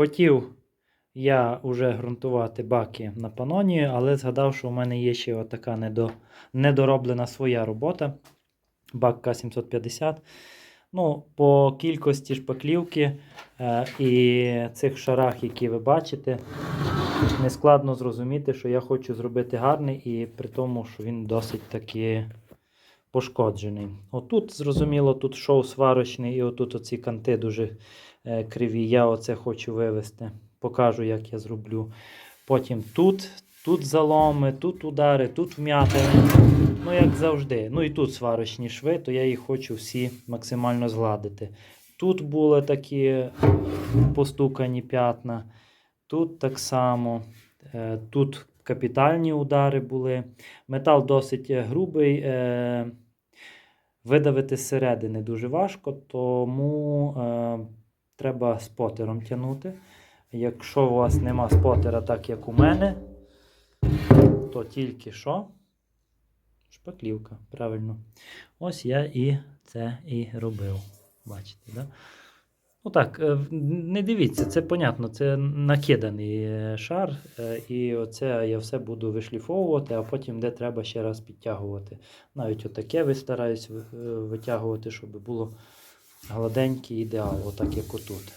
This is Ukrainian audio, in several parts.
Хотів я вже ґрунтувати баки на панонію, але згадав, що у мене є ще така недо, недороблена своя робота. Бак К750. Ну, по кількості шпаклівки е, і цих шарах, які ви бачите, нескладно зрозуміти, що я хочу зробити гарний, і при тому, що він досить таки пошкоджений. Отут, зрозуміло, тут шов сварочний, і отут оці канти дуже е, криві. Я оце хочу вивести. Покажу, як я зроблю. Потім тут, тут заломи, тут удари, тут вм'ятини. Ну, як завжди. Ну і тут сварочні шви, то я їх хочу всі максимально згладити. Тут були такі постукані п'ятна, тут так само, е, тут капітальні удари були. Метал досить е, грубий. е, Видавити зсередини дуже важко, тому е, треба спотером тягнути. Якщо у вас нема спотера, так як у мене, то тільки що шпаклівка, правильно. Ось я і це і робив. Бачите, да? Ну так, е, не дивіться, це понятно, це накиданий е, шар, е, і оце я все буду вишліфовувати, а потім де треба ще раз підтягувати. Навіть отаке ви стараюсь витягувати, щоб було гладенький ідеал, отак як отут.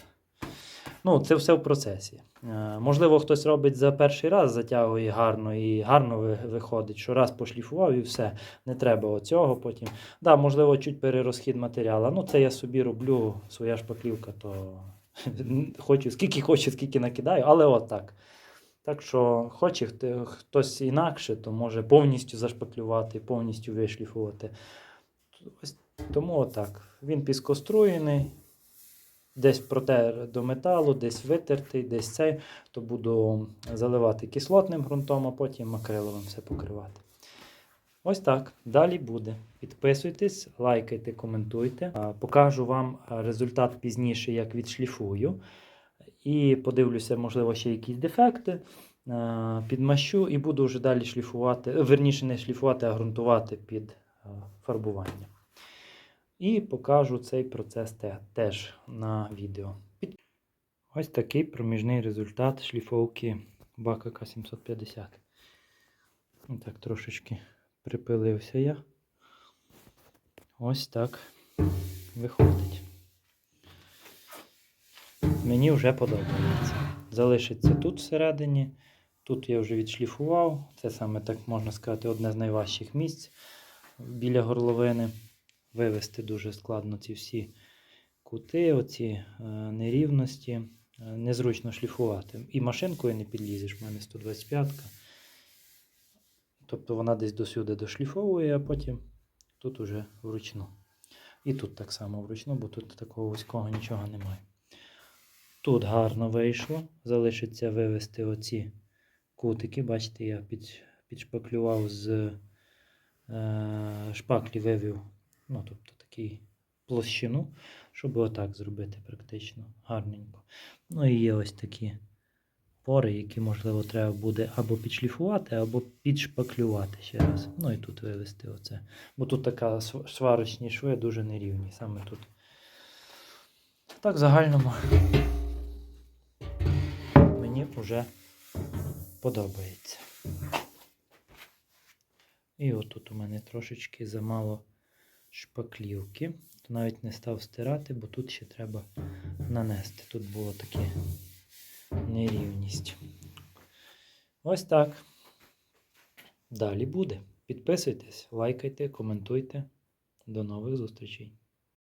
Ну, це все в процесі. Е, Можливо, хтось робить за перший раз, затягує гарно і гарно виходить, що раз пошліфував і все. Не треба оцього потім. Да, можливо, чуть перерозхід матеріалу. Ну, це я собі роблю, своя шпаклівка, то хочу, скільки хочу, скільки накидаю, але от так. Що хоче хтось інакше, то може повністю зашпаклювати, повністю вишліфувати. Тому отак. Він піскоструєний, десь протер до металу, десь витертий, десь цей, то буду заливати кислотним ґрунтом, а потім акриловим все покривати. Ось так. Далі буде. Підписуйтесь, лайкайте, коментуйте. Покажу вам результат пізніше, як відшліфую. І подивлюся, можливо, ще якісь дефекти. Підмащу і буду вже далі шліфувати, верніше не шліфувати, а ґрунтувати під а, фарбування. І покажу цей процес теж на відео. Ось такий проміжний результат шліфовки бака К750. Так, трошечки припилився я. Ось так виходить. Мені вже подобається. Залишиться тут всередині. Тут я вже відшліфував. Це саме так можна сказати, одне з найважчих місць біля горловини. Вивести дуже складно ці всі кути, оці е, нерівності. Е, Незручно шліфувати. І машинкою не підлізеш, в мене 125-ка. Тобто вона десь досюди дошліфовує, а потім тут уже вручну. І тут так само вручну, бо тут такого вузького нічого немає. Тут гарно вийшло. Залишиться вивести оці кутики. Бачите, я під, підшпаклював з е, шпаклі вивів, ну, тобто такий площину, щоб отак зробити практично гарненько. Ну і є ось такі пори, які, можливо, треба буде або підшліфувати, або підшпаклювати ще раз. Ну і тут вивести оце. Бо тут така сварочні шви дуже нерівні, саме тут. Так, в загальному мені вже подобається. І отут у мене трошечки замало шпаклівки. То навіть не став стирати, бо тут ще треба нанести. Тут було таке нерівність. Ось так. Далі буде. Підписуйтесь, лайкайте, коментуйте. До нових зустрічей.